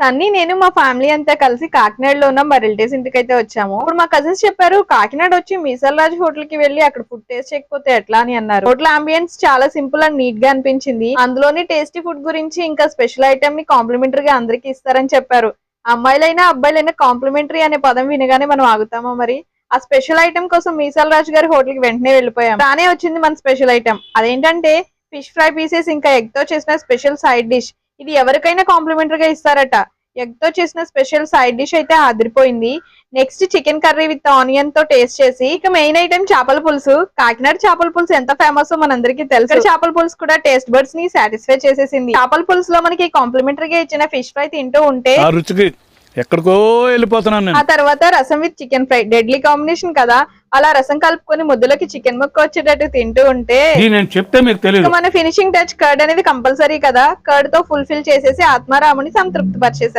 సన్నీ నేను మా ఫ్యామిలీ అంతా కలిసి కాకినాడలో ఉన్న. మా రిలేటివ్స్ ఇంటికి అయితే వచ్చాము. ఇప్పుడు మా కజిన్స్ చెప్పారు కాకినాడ వచ్చి మీసల్ రాజ్ హోటల్కి వెళ్ళి అక్కడ ఫుడ్ టేస్ట్ చేయకపోతే ఎట్లా? అని అన్నారు. హోటల్ అంబియన్స్ చాలా సింపుల్ అండ్ నీట్గా అనిపించింది. అందులోని టేస్టీ ఫుడ్ గురించి ఇంకా స్పెషల్ ఐటమ్ని కాంప్లిమెంటరీ అందరికి అందరికీ ఇస్తారని చెప్పారు. అమ్మాయిలైనా అబ్బాయిలైనా కాంప్లిమెంటరీ అనే పదం వినగానే మనం ఆగుతామా మరి? ఆ స్పెషల్ ఐటమ్ కోసం మీసాల్ రాజు గారి హోటల్కి వెంటనే వెళ్ళిపోయాం. రానే వచ్చింది మన స్పెషల్ ఐటమ్ అదేంటంటే ఫిష్ ఫ్రై పీసెస్ ఇంకా ఎగ్తో చేసిన స్పెషల్ సైడ్ డిష్ ఇది ఎవరికైనా కాంప్లిమెంటరీ గా ఇస్తారట. ఎగ్తో చేసిన స్పెషల్ సైడ్ డిష్ అయితే అదిరిపోయింది నెక్స్ట్ చికెన్ కర్రీ విత్ ఆనియన్తో టేస్ట్ చేసి ఇక మెయిన్ ఐటమ్ చేపల పులుసు. కాకినాడ చేపల పులుసు ఎంత ఫేమస్ మనందరికీ తెలుసు. చేపల పులుసు కూడా టేస్ట్ బర్డ్స్ని సాటిస్ఫై చేసేసింది. చేపల పులుసులో మనకి కాంప్లిమెంటరీ గా ఇచ్చిన ఫిష్ ఫ్రై తింటూ ఉంటే రుచికి ఎక్కడికో వెళ్ళిపోతున్నాను నేను. ఆ తర్వాత rasam with chicken fry deadly combination కదా. అలా రసం కలుపుకొని ముద్దలోకి చికెన్ ముక్క వచ్చేటట్టు తింటూ ఉంటే నేను చెప్తే మీకు తెలియదు మన ఫినిషింగ్ టచ్ కర్డ్ అనేది కంపల్సరీ కదా. కర్డ్తో ఫుల్ఫిల్ చేసేసి ఆత్మారాముని సంతృప్తి పరిచేసారు